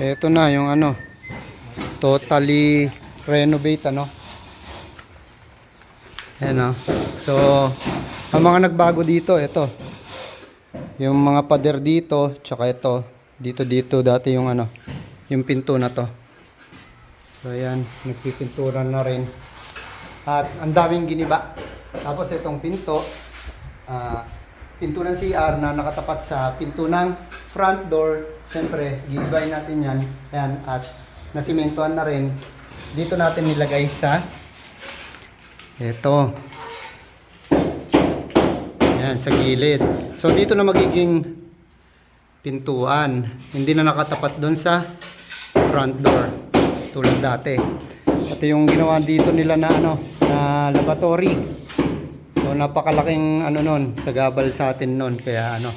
Ito na yung ano, totally renovate ano. Ayan o. So, ang mga nagbago dito, ito. Yung mga pader dito, tsaka ito. Dito, dito, dati yung ano, yung pinto na to. So, ayan, nagpipintura na rin. At ang daming giniba. Tapos itong pinto, ah, pinto ng CR na nakatapat sa pinto ng front door. Siyempre, gigibay natin yan. Ayan, at nasimentuhan na rin. Dito natin nilagay sa ito. Ayan, sa gilid. So, dito na magiging pintuan. Hindi na nakatapat doon sa front door. Tulad dati. Ito yung ginawa dito nila na ano, na laboratory. So, napakalaking ano nun, sa gabal sa atin nun. Kaya ano.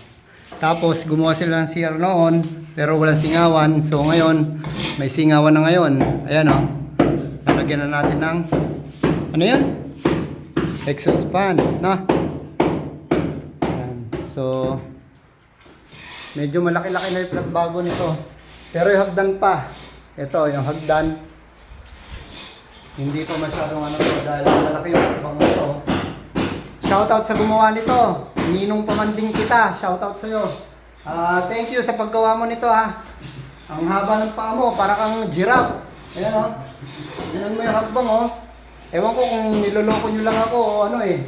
Tapos, gumawa sila ng CR noon, pero walang singawan. So, ngayon, may singawan na ngayon. Ayan o. Lalagyan na natin ng, ano yan? Exhaust fan, na? Ayan. So, medyo malaki-laki na yung pinagbago nito. Pero yung hagdan pa, ito, yung hagdan, hindi pa masyadong ano to dahil malaki yung bang ito. Shoutout sa gumawa nito. Ninong pamanding kita. Shoutout sa Ah, thank you sa paggawa mo nito ha. Ang haba ng paa mo, para kang giraffe. Ayan oh. Tingnan mo yung hakbang oh. Ewan ko kung niloloko nyo lang ako o ano eh.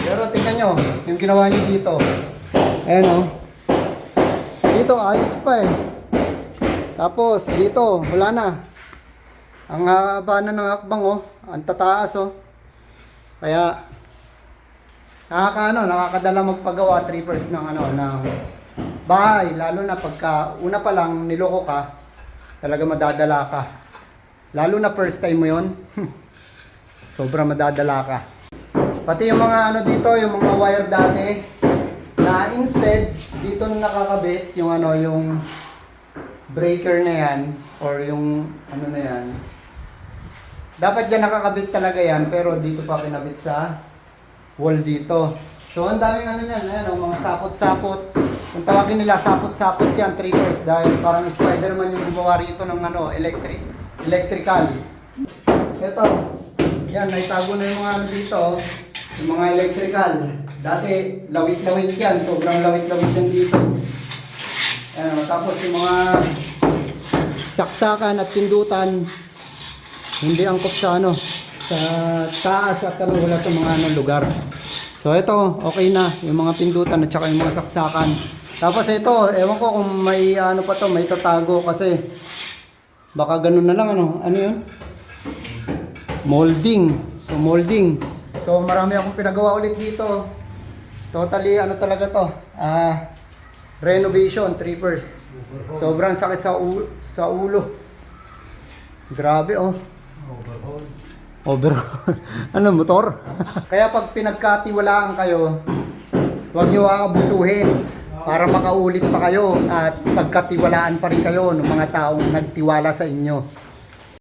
Pero tingnan nyo, yung ginawa nyo dito. Ayan oh. Dito, ayos pa eh. Tapos, dito, wala na. Ang haba na ng hakbang oh. Ang tataas oh. Kaya, nakakaano, nakakadala magpagawa trippers ng ano, ng bahay. Lalo na pagka, una pa lang niloko ka, talaga madadala ka. Lalo na first time mo yon sobra madadala ka. Pati yung mga ano dito, yung mga wire dati, na instead, dito na nakakabit yung ano, yung breaker na yan, or yung ano na yan, dapat dyan nakakabit talaga yan, pero dito pa kinabit sa wall dito. So, ang daming ano yan, ayan, oh, mga sapot-sapot. Kung tawagin nila, sapot-sapot yan, triggers, dahil parang Spider-Man yung gumawa rito ng ano, electric, electrical. Ito, yan, naitago na yung mga ano dito, yung mga electrical. Dati, lawit-lawit yan, sobrang lawit-lawit yan dito. Ayan, oh, tapos yung mga saksakan at pindutan, hindi angkop sa ano, sa taas at ano, wala sa mga ano, lugar. So ito, okay na, yung mga pindutan at saka yung mga saksakan. Tapos ito, ewan ko kung may ano pa to, may tatago kasi baka ganun na lang ano, ano yun? Molding. So molding. So marami akong pinagawa ulit dito. Totally ano talaga to? Ah, renovation, trippers. Sobrang sakit sa ulo, sa ulo. Grabe oh. Overhaul. ano, motor? Kaya pag pinagkatiwalaan kayo, huwag nyo aabusuhin para makaulit pa kayo at pagkatiwalaan pa rin kayo ng mga taong nagtiwala sa inyo.